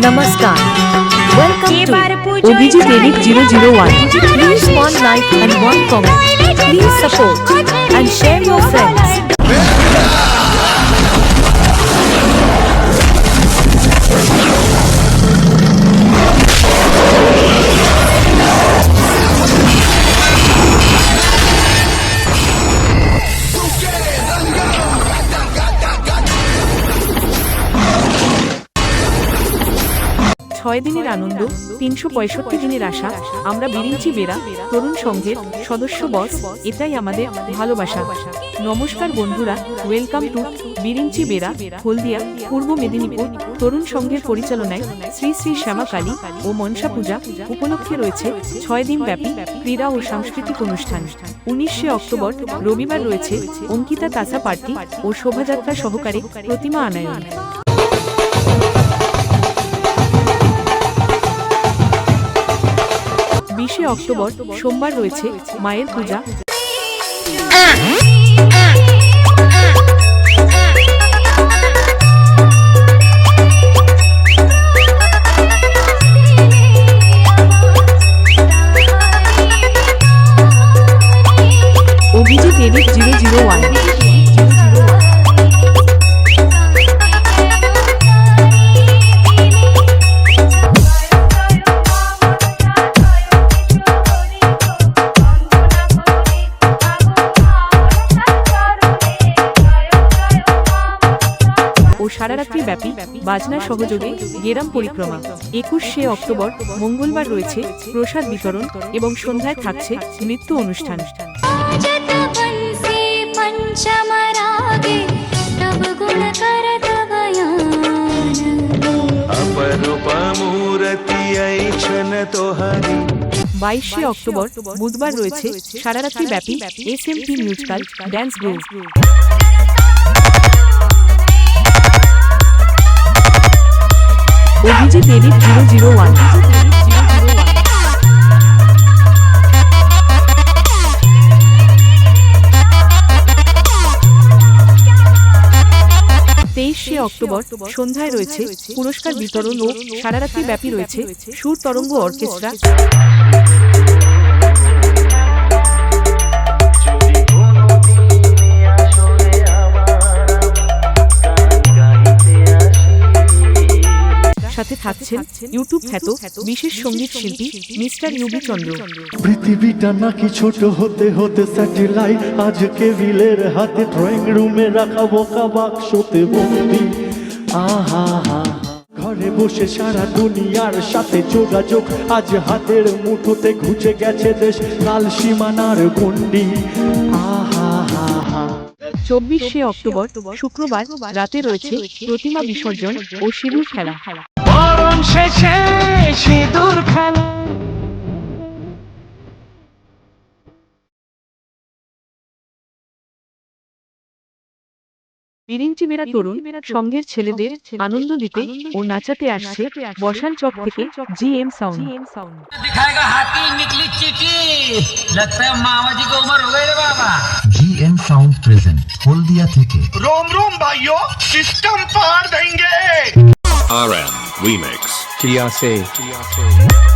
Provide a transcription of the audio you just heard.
Namaskar. Welcome to Obhijit Elik 001. Please one like and one comment. Please support and share your friends. ছয় দিনের আনন্দ তিনশো পঁয়ষট্টি দিনের আশা আমরা বিরিঞ্চি বেরা তরুণ সংঘের সদস্য বস এটাই আমাদের ভালোবাসা। নমস্কার বন্ধুরা ওয়েলকাম টু বিরিঞ্চি বেরা হলদিয়া পূর্ব মেদিনীপুর তরুণ সংঘের পরিচালনায় শ্রী শ্রী শ্যামা কালী ও মনসা পূজা উপলক্ষে রয়েছে ছয় দিন ব্যাপী ক্রীড়া ও সাংস্কৃতিক অনুষ্ঠান। উনিশে অক্টোবর রবিবার রয়েছে অঙ্কিতা তাসা পার্টি ও শোভাযাত্রা সহকারে প্রতিমা আনায়ন। বিশে অক্টোবর সোমবার রয়েছে মায়ের পূজা। অভিজি ক্লিনিক জিরো জিরো ওয়ান। সারারাত্রি ব্যাপী বাজনা সহযোগে গেরাম পরিক্রমা। একুশে অক্টোবর মঙ্গলবার রয়েছে প্রসাদ বিতরণ এবং সন্ধ্যায় থাকছে নৃত্য অনুষ্ঠান। বাইশে অক্টোবর বুধবার রয়েছে সারারাত্রি ব্যাপী S M P musical dance group Abhijit edit zero zero one. তেইশে অক্টোবর সন্ধ্যায় রয়েছে পুরস্কার বিতরণ ও সারারাত্রি ব্যাপী রয়েছে সুর তরঙ্গ অর্কেস্ট্রা। থাকছেন ইউটিউব খ্যাত বিশেষ সংগীত শিল্পী মিস্টার ইউবি চন্দ্র পৃথিবীটা নাকি ছোট হতে হতে স্যাটেলাইট। আজকে বিলের হাতে ড্রয়িং রুমে রাখা বোকা বাক্সতে বন্দি আহা হা ঘরে বসে সারা দুনিয়ার সাথে যোগাযোগ। আজ হাতের মুঠোতে ঘুচে গেছে দেশ লাল সীমানার গন্ডি আহা হা হা চব্বিশে অক্টোবর শুক্রবার রাতে রয়েছে প্রতিমা বিসর্জন ও সিঁদুর খেলা। শেষে সিঁদুর খেলা। তরুণ সঙ্গের ছেলেদের আনন্দ দিতে ও নাচাতে আসছে বসান চক থেকে G M sound G M sound present Haldia থেকে রোম রোম সিস্টেম পার R M remix Fiancé. Fiancé.